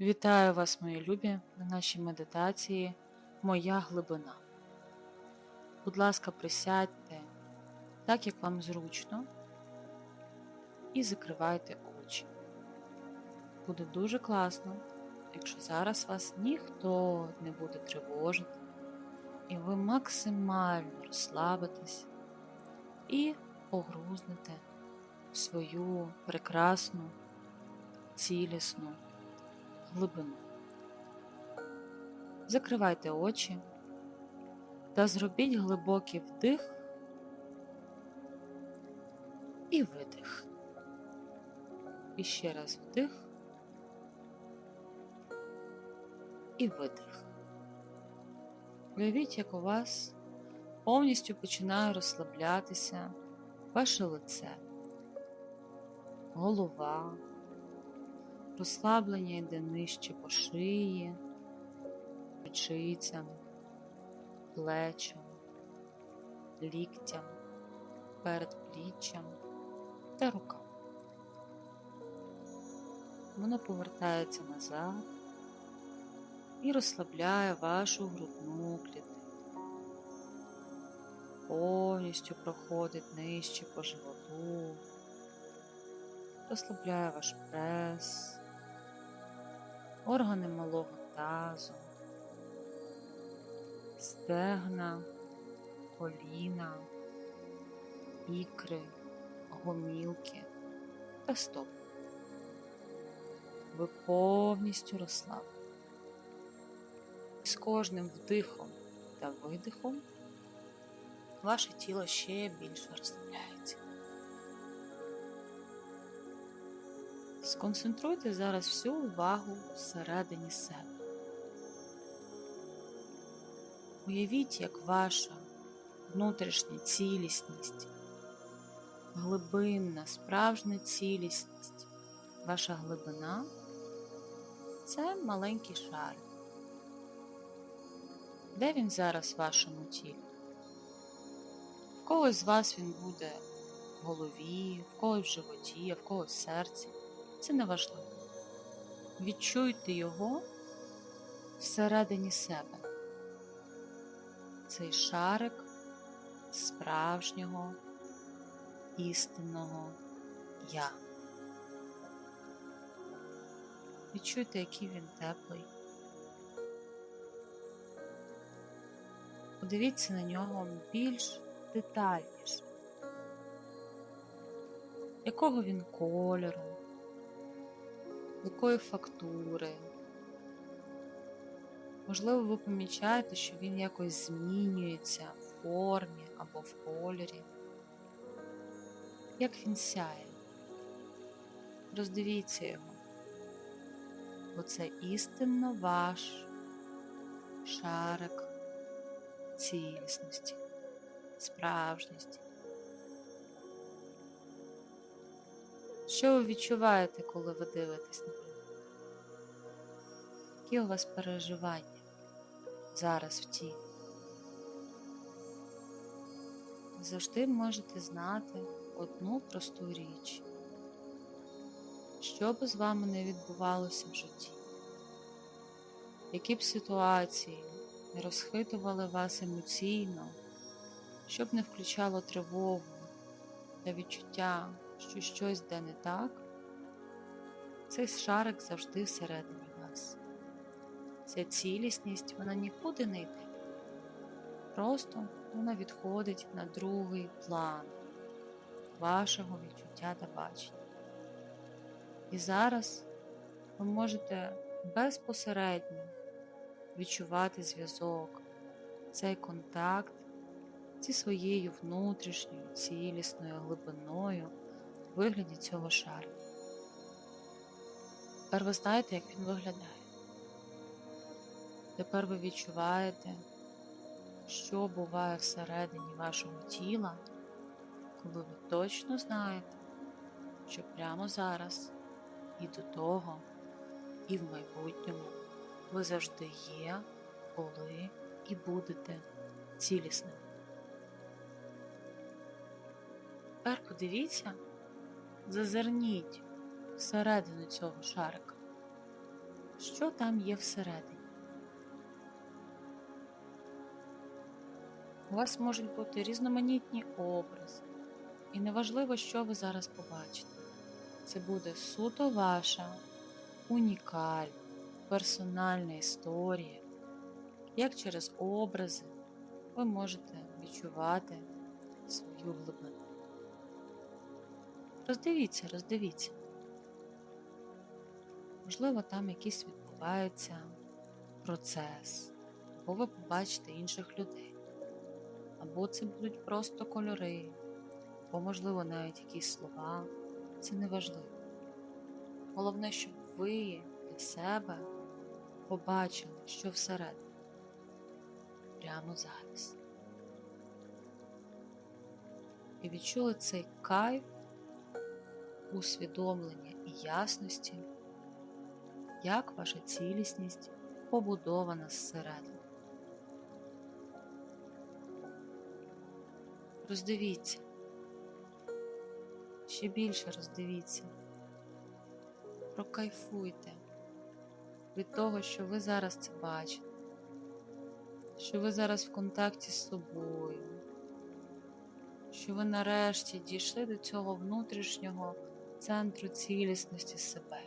Вітаю вас, мої любі, на нашій медитації Моя глибина. Будь ласка, присядьте так, як вам зручно, і закривайте очі. Буде дуже класно, якщо зараз вас ніхто не буде тривожити, і ви максимально розслабитесь і погрузнете в свою прекрасну, цілісну глибину. Закривайте очі та зробіть глибокий вдих і видих. І ще раз вдих і видих. Уявіть, як у вас повністю починає розслаблятися ваше лице, голова розслаблення йде нижче по шиї, ключицям, плечам, ліктям, передпліччям та рукам. Воно повертається назад і розслабляє вашу грудну клітину. Повністю проходить нижче по животу, розслабляє ваш прес, органи малого тазу, стегна, коліна, ікри, гомілки та стоп. Ви повністю розслаблені. З кожним вдихом та видихом ваше тіло ще більше розслабляється. Сконцентруйте зараз всю увагу всередині себе. Уявіть, як ваша внутрішня цілісність, глибинна, справжня цілісність, ваша глибина це маленький шарик. Де він зараз в вашому тілі? В когось з вас він буде в голові, в когось в животі, в когось в серці. Це не важливо. Відчуйте його всередині себе. Цей шарик справжнього істинного я. Відчуйте, який він теплий. Подивіться на нього більш детальніше. Якого він кольору? Якої фактури. Можливо, ви помічаєте, що він якось змінюється в формі або в кольорі. Як він сяє. Роздивіться його, бо це істинно ваш шарик цілісності, справжності. Що ви відчуваєте, коли ви дивитесь на нього? Які у вас переживання зараз в тілі? Завжди можете знати одну просту річ. Що б з вами не відбувалося в житті, які б ситуації не розхитували вас емоційно, щоб не включало тривогу та відчуття що щось де не так, цей шарик завжди всередині вас. Ця цілісність вона нікуди не йде. Просто вона відходить на другий план вашого відчуття та бачення. І зараз ви можете безпосередньо відчувати зв'язок, цей контакт зі своєю внутрішньою цілісною глибиною вигляді цього шару. Тепер ви знаєте, як він виглядає. Тепер ви відчуваєте, що буває всередині вашого тіла, коли ви точно знаєте, що прямо зараз і до того, і в майбутньому ви завжди є, були і будете цілісними. Тепер подивіться, Зазирніть всередину цього шарика. що там є всередині. У вас можуть бути різноманітні образи, і неважливо, що ви зараз побачите. Це буде суто ваша унікальна, персональна історія. Як через образи ви можете відчувати свою глибину. Роздивіться, роздивіться. Можливо, там якийсь відбувається процес, або ви побачите інших людей, або це будуть просто кольори, або, можливо, навіть якісь слова. Це не важливо. Головне, щоб ви для себе побачили, що всередині. Прямо зараз. І відчули цей кайф усвідомлення і ясності, як ваша цілісність побудована зсередини. Роздивіться, ще більше роздивіться, прокайфуйте від того, що ви зараз це бачите, що ви зараз в контакті з собою, що ви нарешті дійшли до цього внутрішнього центру цілісності себе.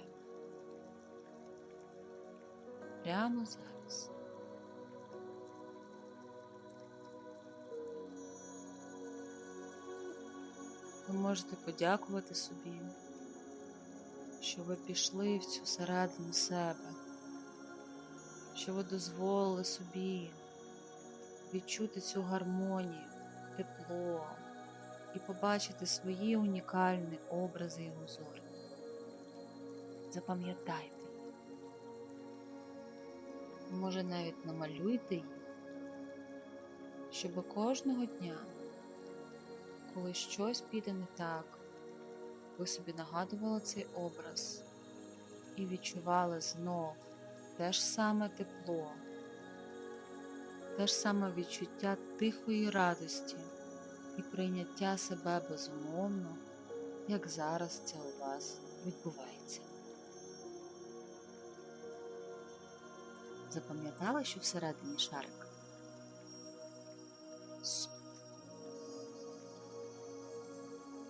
Прямо зараз. Ви можете подякувати собі, що ви пішли в цю середину себе, що ви дозволили собі відчути цю гармонію, тепло і побачити свої унікальні образи і узори. Запам'ятайте. Може навіть намалюйте їх, щоб кожного дня, коли щось піде не так, ви собі нагадували цей образ і відчували знов те ж саме тепло, те ж саме відчуття тихої радості і прийняття себе безумовно, як зараз це у вас відбувається. Запам'ятали, що всередині шарик?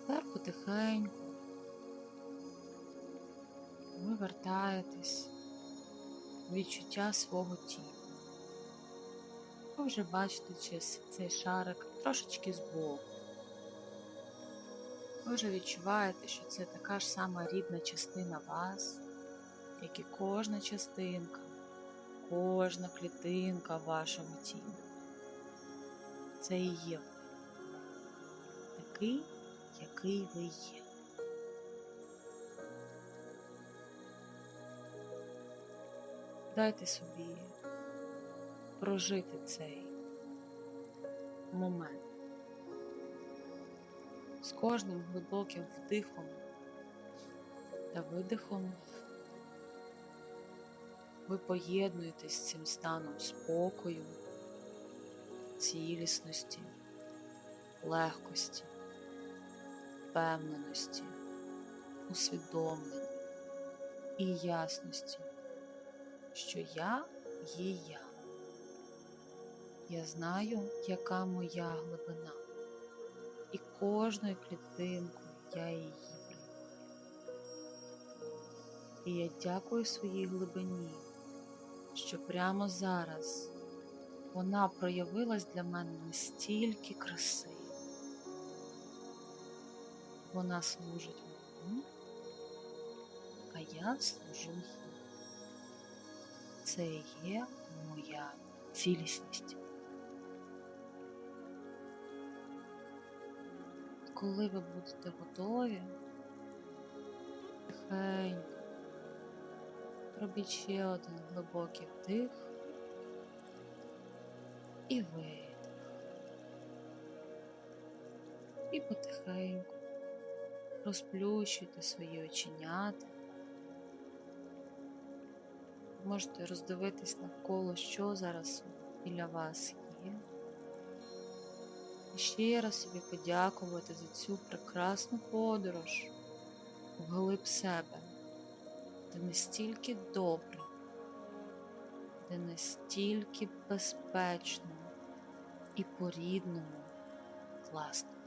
Тепер потихеньку ви вертаєтесь в відчуття свого тіла. Ви вже бачите через цей шарик трошечки збоку. Ви вже відчуваєте, що це така ж сама рідна частина вас, як і кожна частинка, кожна клітинка в вашому тілі. Це і є такий, який ви є. Дайте собі прожити цей момент. З кожним глибоким вдихом та видихом ви поєднуєтесь з цим станом спокою, цілісності, легкості, впевненості, усвідомлення і ясності, що я є я. Я знаю, яка моя глибина, і кожною клітинкою я її приймаю. І я дякую своїй глибині, що прямо зараз вона проявилась для мене настільки красиво. Вона служить мені, а я служу їй. Це є моя цілісність. Коли ви будете готові, тихенько робіть ще один глибокий вдих і видих. І потихеньку розплющуйте свої оченята. Можете роздивитись навколо, що зараз біля вас є. Ще раз собі подякувати за цю прекрасну подорож вглиб себе. де настільки добрий де настільки безпечно і по-рідному класно.